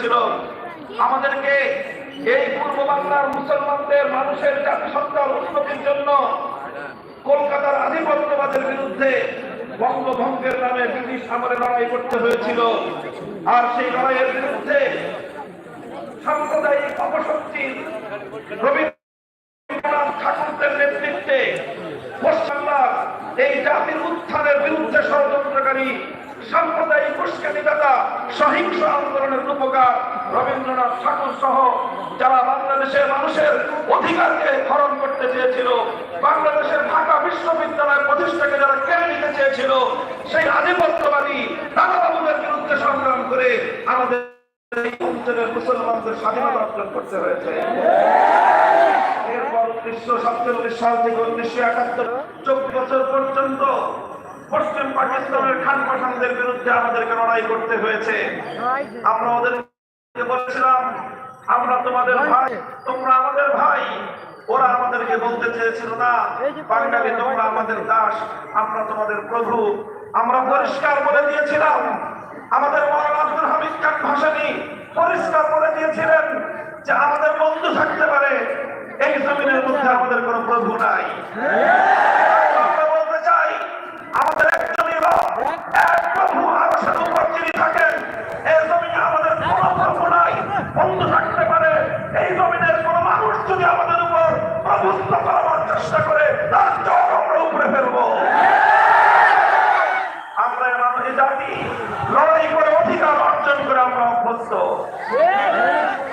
হয়েছিল আমাদেরকে এই পূর্ব বাংলার মুসলমানদের মানুষের জাতিসত্তার উন্নতির জন্য কলকাতার আধিপত্যবাদের বিরুদ্ধে বঙ্গভঙ্গের নামে ব্রিটিশ আমলে লড়াই করতে হয়েছিল। আর সেই লড়াইয়ের বিরুদ্ধে সাম্প্রদায়িক অপশক্তির রবীন্দ্রনাথ ঠাকুরদের নেতৃত্বে পশ্চিমবাংলার এই জাতির উত্থানের বিরুদ্ধে ষড়যন্ত্রকারী সাম্প্রদায়িক উস্কানিদাতা সহিংস আন্দোলনের রূপকার রবীন্দ্রনাথ ঠাকুর সহ যারা বাংলাদেশের মানুষের অধিকারকে হরণ করতে চেয়েছিল, বাংলাদেশের ঢাকা বিশ্ববিদ্যালয় প্রতিষ্ঠাকে যারা কেড়ে নিতে চেয়েছিল, সেই আধিপত্যবাদী দাদাবাবুদের বিরুদ্ধে সংগ্রাম করে আমাদের অঞ্চলের মুসলমানদের স্বাধীনতা অর্জন করতে হয়েছে। এরপর উনিশশো সাতচল্লিশ সাল থেকে উনিশশো একাত্তর, চব্বিশ বছর পর্যন্ত পাকিস্তানের খান পাঠানদের বিরুদ্ধে আমাদেরকে লড়াই করতে হয়েছে। আমরা ওদেরকে বলেছিলাম, আমরা তোমাদের ভাই, তোমরা আমাদের ভাই। ওরা আমাদেরকে বলতে চেয়েছিল, না, বাঙালি তোমরা আমাদের দাস, আমরা তোমাদের প্রভু। আমরা পরিষ্কার বলে দিয়েছিলাম, আমাদের মৌলানা আব্দুল হামিদ খান ভাসানী পরিষ্কার বলে দিয়েছিলেন যে আমাদের বন্ধু থাকতে পারে। এই জমিনের মধ্যে আমাদের কোনো প্রভু নাই আমরা বলতে চাই আমাদের একজনই রব এক প্রভু আরও সাথে উপর যিনি থাকেন এই জমিনে আমাদের কোনো প্রভু নাই বন্ধু থাকতে পারে এই জমিনের কোন মানুষ যদি আমাদের উপর প্রভুত্ব করার চেষ্টা করে তার চোখ আমরা উপরে ফেলব আমরা এমন এই জাতি লড়াই করে অধিকার অর্জন করে আমরা অভ্যস্ত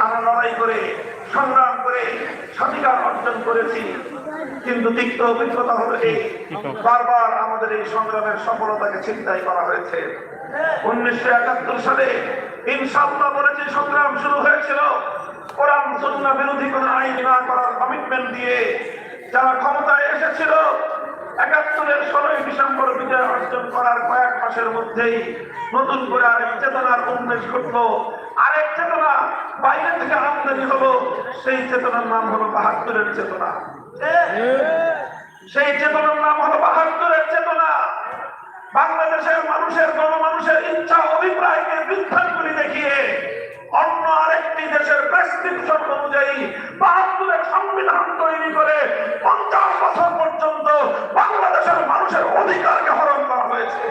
আমরা লড়াই করে সংগ্রাম করে স্বাধিকার অর্জন করেছি। কিন্তু তিক্ত অভিজ্ঞতা হলো এই, বারবার আমাদের এই সংগ্রামের সফলতাকে চিন্তাই করা হয়েছে। উনিশশো একাত্তর সালে ইনশাল্লাহ বলে যে সংগ্রাম শুরু হয়েছিল, কোরআন, সুন্নাহ বিরোধী কোন আইন না করার কমিটমেন্ট দিয়ে যারা ক্ষমতায় এসেছিল, একাত্তরের ষোলোই ডিসেম্বর বিজয় অর্জন করার কয়েক মাসের মধ্যেই নতুন করে আরেক চেতনার উন্মেষ ঘটলো। চেতনা, বাইরে থেকে আমদানি হলো সেই চেতনার নাম হলো বাহাত্তরের চেতনা। সেই চেতনার নাম হলো বাহাত্তরের চেতনা। বাংলাদেশের মানুষের, গণমানুষের ইচ্ছা, অভিপ্রায়কে বৃদ্ধাঙ্গুলি দেখিয়ে অন্য আরেকটি দেশের প্রেসক্রিপশন অনুযায়ী বাহাত্তরের সংবিধান তৈরি করে পঞ্চাশ বছর পর্যন্ত বাংলাদেশের মানুষের অধিকারকে হরণ করা হয়েছে।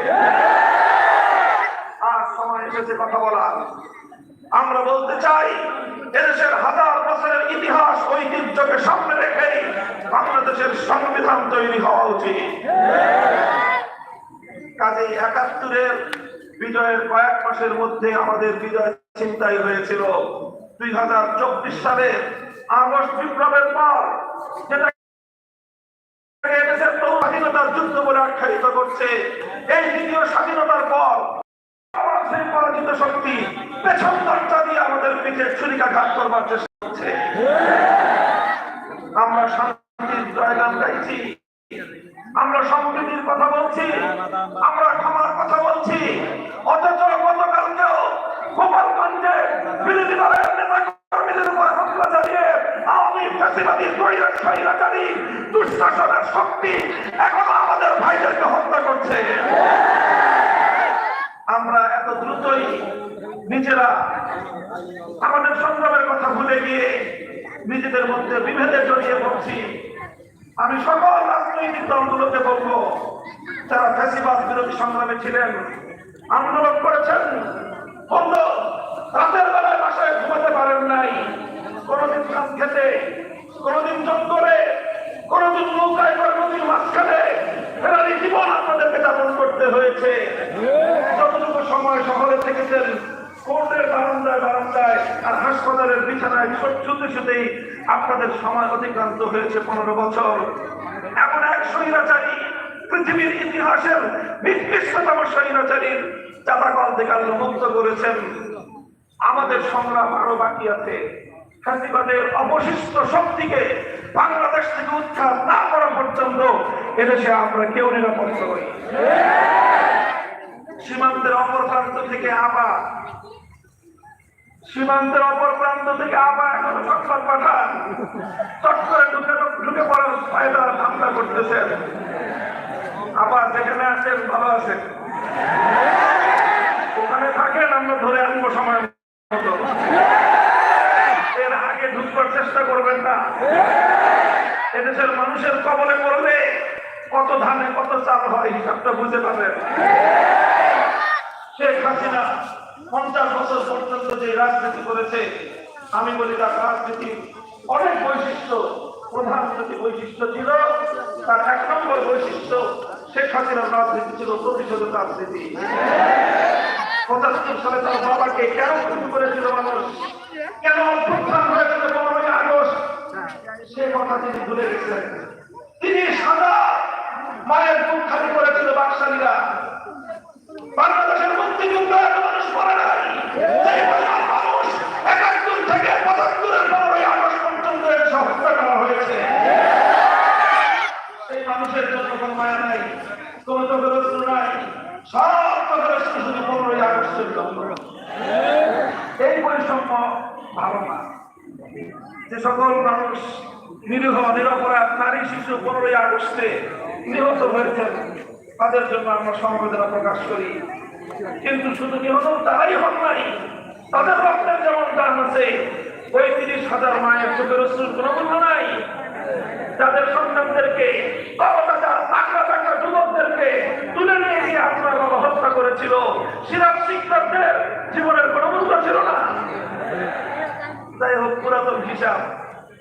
আর সময় এসেছে কথা বলার। আমরা বলতে চাই, এদেশের হাজার বছরের ইতিহাস ঐতিহ্যকে সামনে রেখে বাংলাদেশের সংবিধান তৈরি হওয়া উচিত। কাজেই একাত্তরের বিজয়ের কয়েক মাসের মধ্যে আমাদের বিজয় চিন্তাই হয়েছিল। দুই হাজার চব্বিশ সালে আগস্ট বিপ্লবের পর যেটা স্বাধীনতার যুদ্ধ বলে আখ্যায়িত করছে, এই দ্বিতীয় স্বাধীনতার পর সেই পরাজিত শক্তি পেছন দরজা দিয়ে আমাদের পিঠে ছুরিকাঘাত করবার চেষ্টা করছে। আমরা শান্তির জয়গান গাইছি। আমরা সম্প্রীতির কথা বলছি। আমরা ক্ষমার কথা বলছি। অথচ গতকালকেও গোপালগঞ্জে বিরোধী দলের নেতা কর্মীদের উপর হামলা চালিয়ে আওয়ামী ফ্যাসিবাদী স্বৈরাচারী দুঃশাসনের শক্তি এখনও আমাদের ভাইদেরকে হত্যা করছে। আমরা এত দ্রুতই নিজেরা আমাদের সংগ্রামের কথা ভুলে গিয়ে নিজেদের মধ্যে বিভেদে জড়িয়ে পড়ছি। আমি সকল রাজনৈতিক দলগুলোকে বলব, যারা ফ্যাসিবাদ বিরোধী সংগ্রামে ছিলেন, আন্দোলন করেছেন বলল রাতের বেলায় বাসায় ঘুমাতে পারেন নাই। কোনদিন কাজ খেতে কোনদিন জঙ্গলে নৌকায় মাঝখানে আপনাদেরকে করতে হয়েছে। সময় থেকেছেন আর হাসপাতালের বিছানায় আপনাদের সময় অতিক্রান্ত হয়েছে পনেরো বছর। এমন এক স্বৈরাচারী পৃথিবীর ইতিহাসের নিকৃষ্টতম স্বৈরাচারীর চাপাকল থেকে মুক্ত করেছেন, আমাদের সংগ্রাম আরও বাকি আছে। ফ্যাসিবাদের অবশিষ্ট শক্তিকে বাংলাদেশ থেকে উৎখাত না করা পর্যন্ত এদেশে আমরা কেউ নিরাপদ নই। সীমান্তের অপর প্রান্ত থেকে আবার সীমান্তের অপর প্রান্ত থেকে আবার এখনও সংবাদ পাঠান। চট করে ঢুকে ঢুকে পড়ার ফায়দা ধান্দা করতেছেন। আবার যেখানে আছেন, ভালো আছেন ওখানে থাকেন আমরা ধরে আনব সময় মতো। এর আগে ঢুকবার চেষ্টা করবেন না। এদেশের মানুষের কবলে পড়লে কত ধানে কত চাল হয়, হিসাবটা বুঝে পাবেন। শেখ হাসিনা পঞ্চাশ বছর পর্যন্ত যে রাজনীতি করেছে, আমি বলি তার রাজনীতি অনেক বৈশিষ্ট্য, প্রধান যদি বৈশিষ্ট্য ছিল, তার এক নম্বর বৈশিষ্ট্য, শেখ হাসিনার রাজনীতি ছিল প্রতিশোধের রাজনীতি। পঁচাত্তর সালে তার বাবাকে কেন খুন করেছিল মানুষ? কেন অভ্যুত্থান হয়েছিল সে কথা তিনি ভুলে গেছেন। তিনি সাদা মায়ের বুক খালি করেছিল বাকশালীরা। বাংলাদেশের মুক্তিযুদ্ধ মানুষ পড়ে নাই। থেকে সেই মানুষের মায়া নাই এই বৈষম্য ভালো না। যে সকল মানুষ নিরীহ নিরপরাধ নারী শিশু পনেরোই আগস্টে নিহত হয়েছেন। তাদের জন্য আমরা সমবেদনা প্রকাশ করি। কিন্তু শুধু নিহত তারাই হন নাই, তাদের রক্তের যেমন দান আছে ওই হাজার মায়ের চোখের অশ্রুর কোনো মূল্য নাই। যাদের সন্তানদেরকে যুবকদেরকে তুলে নিয়ে গিয়ে আপনার হত্যা করেছিল, সিরাজ শিক্ষকদের জীবনের কোনো মূল্য ছিল না। যাই হোক, পুরাতন হিসাব।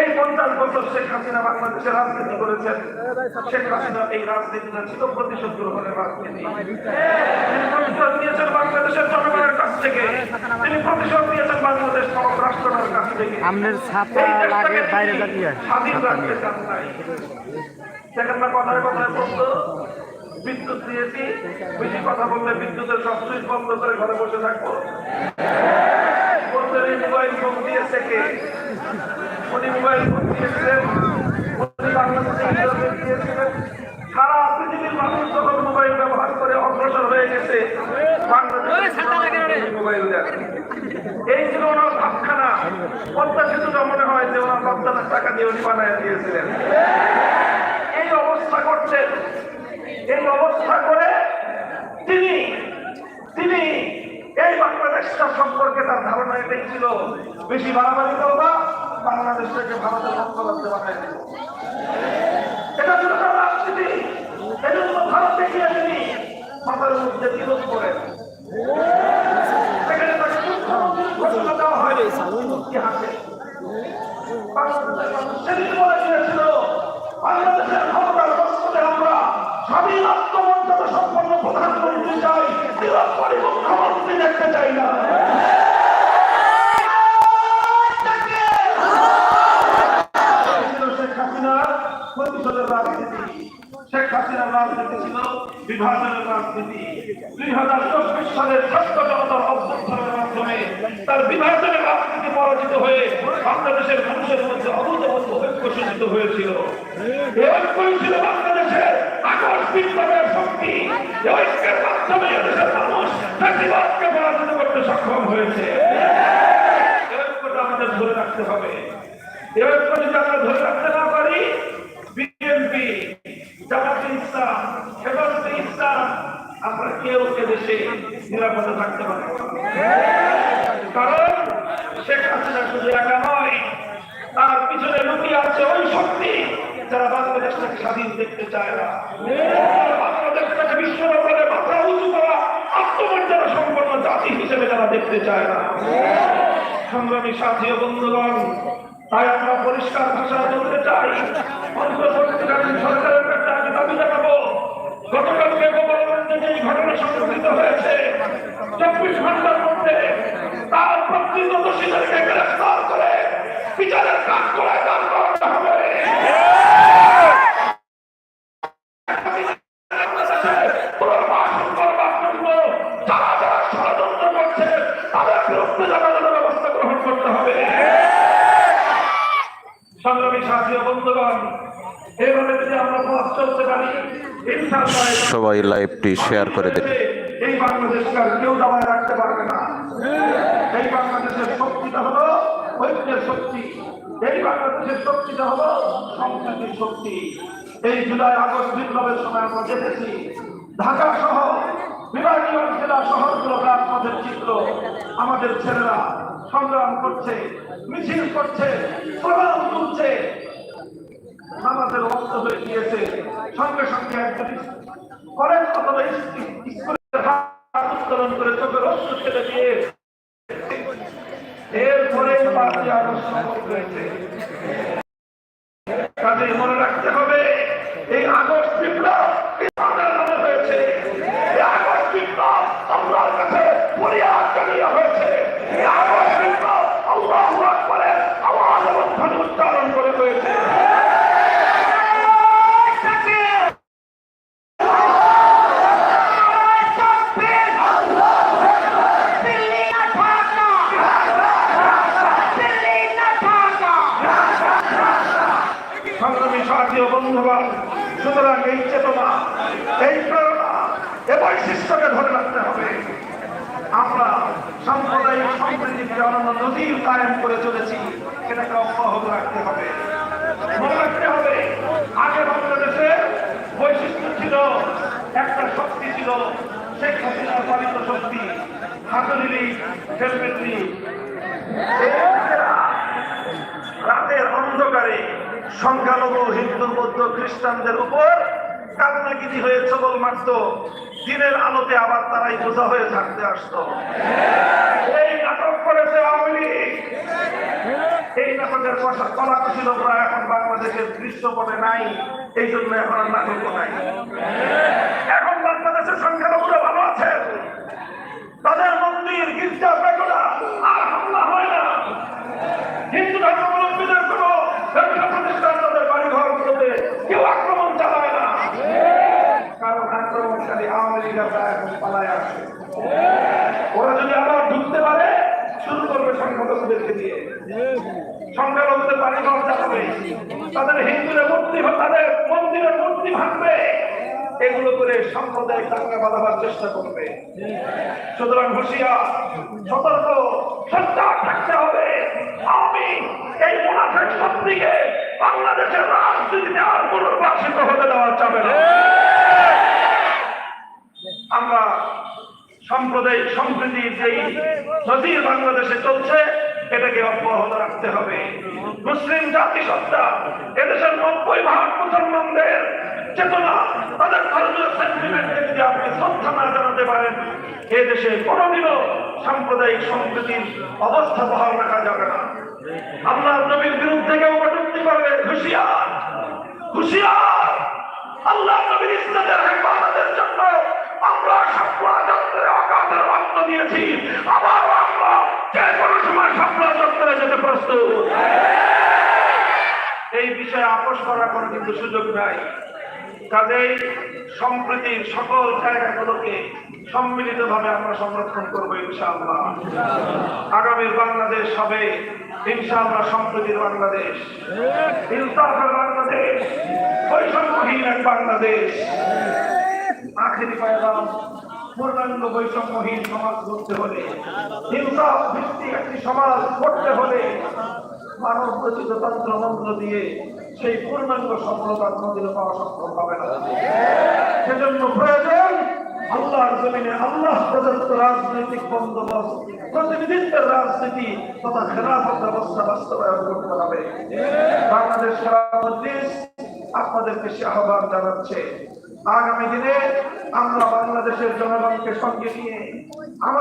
এই পঞ্চাশ বছর শেখ হাসিনা বাংলাদেশে রাজনীতি করেছেন। শেখ হাসিনা এই রাজনীতিটা ছিল প্রতিশোধ গ্রহণের রাজনীতি। প্রতিশোধ নিয়েছেন বাংলাদেশের জনগণের কাছ থেকে। তিনি প্রতিশোধ নিয়েছেন বাংলাদেশ রাষ্ট্রের কাছ থেকে। এই দেশটাকে লাগে বাইরে দাঁড়িয়ে স্বাধীন ছাতা রাখতে চান নাই। দেখেন না কথায় কথায় বলতো বিদ্যুৎ দিয়েছি বেশি কথা বললে বিদ্যুতের সব সুইচ বন্ধ করে ঘরে বসে থাকব। বলতেন এই মোবাইল ফোন দিয়েছে কে উনি মোবাইল ফোন দিয়েছিলেন উনি বাংলাদেশে ইন্টারনেট দিয়েছিলেন। সারা পৃথিবীর মানুষ যখন মোবাইল ব্যবহার করে অগ্রসর হয়ে গেছে মোবাইল এই ছিল ওনার ভাবখানা। পদ্মা সেতুটা মনে হয় যে ওনার বাচ্চাদের টাকা দিয়ে উনি বানায় দিয়েছিলেন। এই অবস্থা করছেন। এই অবস্থা করে তিনি তিনি এই বাংলাদেশটা সম্পর্কে তার ধারণা এটাই ছিল। বেশি বাড়াবাড়ি করবা বাংলাদেশটাকে ভারতের করতে বানায় দেব এটা ছিল তার রাজনীতি। এজন্য ভারতে গিয়ে তিনি মাথার মধ্যে বিরোধ করেন। আমরা স্বাধীন প্রধানমন্ত্রী চাই নিরক্ষরী মুখ্যমন্ত্রী দেখতে চাই না শেখ হাসিনার প্রতিশোধের শেখ হাসিনার রাজনীতি ছিল বিভাজনের রাজনীতি। দুই হাজার চব্বিশ সালের ছাত্র জনতার অভ্যুত্থানের মাধ্যমে তার বিভাজনের রাজনীতি পরাজিত হয়ে বাংলাদেশের মানুষের মধ্যে অভূতপূর্ব ঐক্য সূচিত হয়েছিল। ঐক্যই ছিল বাংলাদেশের শক্তি। ঐক্যের মাধ্যমে দেশের মানুষ ফ্যাসিবাদকে পরাজিত করতে সক্ষম হয়েছে। ঐক্যটা আমাদের ধরে রাখতে হবে। ঐক্য যদি আমরা ধরে রাখতে না পারি কেউ এদেশে নিরাপদে থাকতে পারব না। কারণ শেখ হাসিনা শুধু একা নয়, তার পিছনে লুকিয়ে আছে ওই শক্তি যারা বাংলাদেশটাকে স্বাধীন দেখতে চায় না বাংলাদেশটাকে বিশ্ব ব্যাপারে মাথা উঁচু করা আত্মমর্যাদা সম্পন্ন জাতি হিসেবে যারা দেখতে চায় না সংগ্রামী সাথী বন্ধুগণ, তাই আমরা পরিষ্কার ভাষায় বলতে চাই, অন্তর্বর্তীকালীন সরকারের কাছে আমি দাবি জানাব গতকালকে গোপালগঞ্জে যে ঘটনা সংঘটিত হয়েছে। চব্বিশ ঘণ্টার মধ্যে তার প্রকৃত দোষীদেরকে গ্রেফতার করে বিচারের কাজ করে দান করাতে হবে। সংগ্রামী সাথী বন্ধুগণ এইভাবে যদি আমরা ইনশাআল্লাহ এই সবাই লাইভটি শেয়ার করে দেন। এই বাংলাদেশকে কেউ দাবায় রাখতে পারবে না। এই বাংলাদেশের শক্তিটা হলো ঐক্যের শক্তি। এই বাংলাদেশের শক্তিটা হলো সম্প্রীতির শক্তি। এই জুলাই আগস্ট বিপ্লবের সময় আমরা দেখেছি, ঢাকা সহ বিভাগীয় জেলা শহরগুলো রাজপথের চিত্র। আমাদের ছেলেরা সংগ্রাম করছে, মিছিল করছে স্লোগান তুলছে নামাজের অন্ত হয়ে গিয়েছে। সঙ্গে সঙ্গে একজন করেন অথবা উত্তোলন করে চোখের অস্ত্র ছেড়ে দিয়ে এরপরে হয়েছে কাজে মনে রাখতে হবে এই আগস্ট বিপ্লব ইসলামের নামে হয়েছে এই আগস্ট বিপ্লব আল্লাহর কাছে ফরিয়াদ জানিয়ে হয়েছে এই আগস্ট বিপ্লব আল্লাহ আকবরের আওয়াজ এবং ধ্বনি উচ্চারণ করে হয়েছে সংগ্রামী সাথী বন্ধুবান সুতরাং এই চেতনা, এই প্রেরণা এ বৈশিষ্ট্যকে ধরে রাখতে হবে। আমরা সাম্প্রদায়িক সম্প্রীতিকে অনন্য নদীর কায়েম করে চলেছি এটাকে অব্যাহত রাখতে হবে। মনে রাখতে হবে, আগে বাংলাদেশে বৈশিষ্ট্য ছিল, একটা শক্তি ছিল, শেখ হাসিনার পালিত শক্তি হাতুরিলি হেলমেটলি রাতের অন্ধকারে সংখ্যালঘু হিন্দু বৌদ্ধ খ্রিস্টানদের উপর কান্নাগিরি হয়ে ছবল মারত। দিনের আলোতে আবার তারাই বোঝা হয়ে থাকতে আসতো। এই নাটক করেছে আওয়ামী এই নাটকের কথা কলা কুশীলকরা এখন বাংলাদেশের দৃশ্যপটে নাই। এই জন্য এখন আর নাটকও নাই। এখন বাংলাদেশের সংখ্যালঘুরা ভালো আছেন। তাদের মন্দির, গির্জা পেগোড়া আর হামলা হয় না হিন্দু ধর্মাবলম্বীদের কোন ব্যবসা প্রতিষ্ঠান তাদের বাড়ি ঘরগুলোতে কেউ আক্রমণ চালায় না কারণ আক্রমণকারী আওয়ামী লীগরা এখন পালায় আসে ওরা যদি আবার ঢুকতে পারে শুরু করবে সংখ্যালঘুদেরকে দিয়ে বাড়ি ঘর তাদের হিন্দুদের মূর্তি, তাদের মন্দিরের মূর্তি ভাঙবে। এগুলো করে সাম্প্রদায়িক দাঙ্গা বাঁধাবার চেষ্টা করবে। সুতরাং হুঁশিয়ার, সতর্ক সজ্জাগ থাকতে হবে। আমি এই মুনাফেক শক্তিকে বাংলাদেশের রাজনীতিতে আর পুনর্বাসিত হতে দেওয়া যাবে না। আমরা সাম্প্রদায়িক সম্প্রীতির যেই নজির বাংলাদেশে চলছে, এটাকে অব্যাহত রাখতে হবে। মুসলিম জাতিসত্তা এদেশের নব্বই ভাগ মুসলমানদের চেতনা, তাদের আপনি শ্রদ্ধা না জানাতে পারেন এদেশে কোনোদিনও সাম্প্রদায়িক সম্প্রীতির অবস্থা বহাল রাখা যাবে না। আল্লাহ নবীর বিরুদ্ধে কেউ কটুক্তি করবে, হুশিয়ার হুশিয়ার। আল্লাহ নবীর ইসলামের হেফাজতের জন্য আমরা সাপলা যন্ত্রে অকাতের রক্ত দিয়েছি, আবার যে এই বিষয়ে আপোষ করার কোনো কিন্তু সুযোগ নাই। কাজেই সম্প্রীতির সকল জায়গাগুলোকে সম্মিলিতভাবে আমরা সংরক্ষণ করব ইনশাআল্লাহ। আগামীর বাংলাদেশ হবে ইনশাআল্লাহ সম্প্রীতির বাংলাদেশ। ইনসাফের বাংলাদেশ, বৈষম্যহীন এক বাংলাদেশ। আখেরি পায়গাম। পূর্ণাঙ্গ বৈষম্যহীন সমাজ গড়তে হলে ইনসাফ ভিত্তিক একটি সমাজ গড়তে হলে মানব রচিত তন্ত্র মন্ত্র দিয়ে সেই পূর্ণাঙ্গ সফলতা কোনোদিনও পাওয়া সম্ভব হবে না। সেজন্য প্রয়োজন আল্লাহর জমিনে আল্লাহ প্রদত্ত রাজনৈতিক বন্দোবস্ত, প্রতিনিধিত্বের রাজনীতি তথা খেলাফত ব্যবস্থা বাস্তবায়ন করতে হবে। বাংলাদেশ খেলাফত আপনাদেরকে সে আহ্বান জানাচ্ছে। আগামী দিনে আমরা বাংলাদেশের জনগণকে সঙ্গে নিয়ে আমাদের